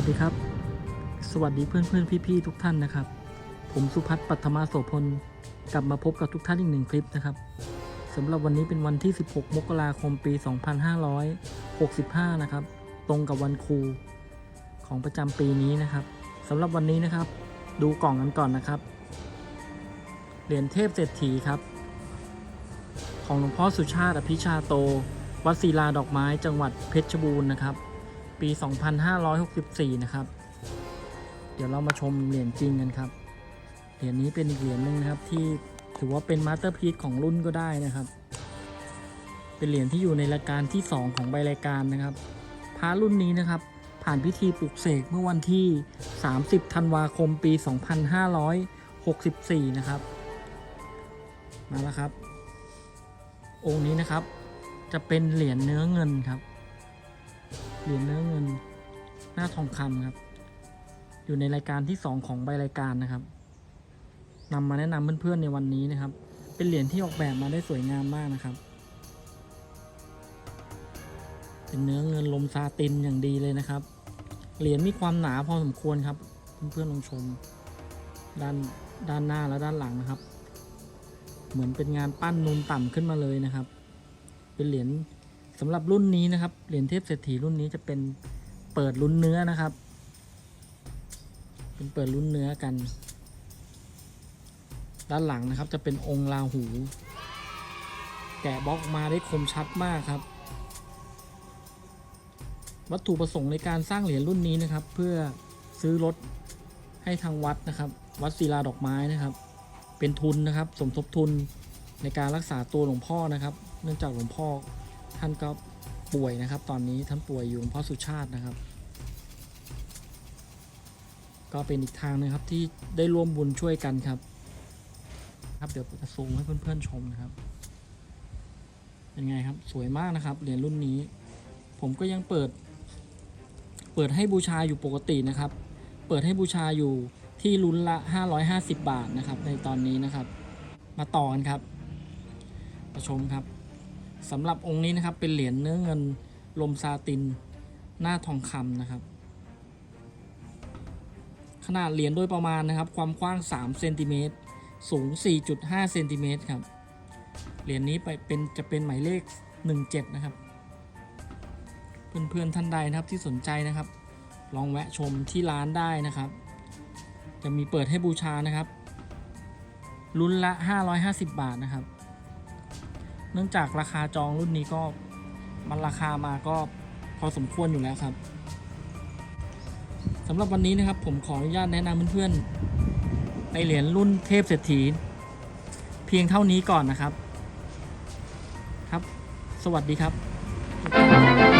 สวัสดีครับ สวัสดีเพื่อนเพื่อนพี่พี่ ๆ ทุกท่านนะครับ ผมสุพัฒน์ปัทมาโสพล กลับมาพบกับทุกท่านอีกหนึ่งคลิปนะครับสำหรับวันนี้เป็นวันที่ 16 มกราคมปี 2565 นะครับ ตรงกับวันครูของประจำปีนี้นะครับสำหรับวันนี้นะครับ ดูกล่องกันก่อนนะครับ เหรียญเทพเศรษฐีครับ ของหลวงพ่อสุชาติอภิชาโต วัดศิลาดอกไม้จังหวัดเพชรบูรณ์นะครับ ปี 2564 นะครับ เดี๋ยวเรามาชมเหรียญจริงกันครับ เหรียญนี้เป็นอีกเหรียญหนึ่งนะครับที่ถือว่าเป็นมาสเตอร์พีซของรุ่นก็ได้นะครับ เป็นเหรียญที่อยู่ในรายการที่ 2 ของใบรายการนะครับพระรุ่นนี้นะครับ ผ่านพิธีปลุกเสกเมื่อวันที่ 30 ธันวาคมปี 2564 นะครับ มาแล้วครับ องค์นี้นะครับจะเป็นเหรียญเนื้อเงินครับ เหรียญเนื้อเงินหน้าทองคำครับ อยู่ในรายการที่2ของใบรายการนะครับนำมาแนะนำเพื่อนๆในวันนี้นะครับ เป็นเหรียญที่ออกแบบมาได้สวยงามมากนะครับ เป็นเนื้อเงินลมซาตินอย่างดีเลยนะครับ เหรียญมีความหนาพอสมควรครับ เพื่อนๆลองชม ด้านด้านหน้าและด้านหลังนะครับ เหมือนเป็นงานปั้นนูนต่ำขึ้นมาเลยนะครับ เป็นเหรียญ สำหรับรุ่นนี้นะครับ เหรียญเทพเศรษฐีรุ่นนี้จะเป็นเปิดลุ้นเนื้อนะครับ เป็นเปิดลุ้นเนื้อกัน ด้านหลังนะครับจะเป็นองค์ราหู แกะบล็อกมาได้คมชัดมากครับ วัตถุประสงค์ในการสร้างเหรียญรุ่นนี้นะครับ เพื่อซื้อรถให้ทางวัดนะครับ วัดศิลาดอกไม้นะครับ เป็นทุนนะครับ สมทบทุนในการรักษาตัวหลวงพ่อนะครับ เนื่องจากหลวงพ่อ ท่านก็ป่วยนะครับ ตอนนี้ท่านป่วยอยู่หลวงพ่อสุชาตินะครับ ก็เป็นอีกทางหนึงครับที่ได้ร่วมบุญช่วยกันครับ ครับเดี๋ยวจะซูมให้เพื่อนๆชมนะครับเป็นไงครับสวยมากนะครับเหรียญรุ่นนี้ ผมก็ยังเปิด เปิดให้บูชาอยู่ปกตินะครับ เปิดให้บูชาอยู่ที่ลุ้นละ 550 บาทนะครับ ในตอนนี้นะครับ มาต่อกันครับมาชมครับ สำหรับองค์นี้นะครับเป็นเหรียญเนื้อเงินลมซาติน หน้าทองคำนะครับ ขนาดเหรียญโดยประมาณนะครับ ความกว้าง3เซนติเมตรสูง 4.5เซนติเมตรครับ เหรียญนี้ไปเป็นจะเป็นหมายเลข 17 นะครับ เพื่อนๆท่านใดนะครับที่สนใจนะครับ ลองแวะชมที่ร้านได้นะครับ จะมีเปิดให้บูชานะครับรุ่นละ 550 บาทนะครับ เนื่องจากราคาจองรุ่นนี้ก็มันราคามาก็พอสมควรอยู่แล้วครับสำหรับวันนี้นะครับผมขออนุญาตแนะนำเพื่อนๆในเหรียญรุ่นเทพเศรษฐี เพียงเท่านี้ก่อนนะครับ ครับ สวัสดีครับ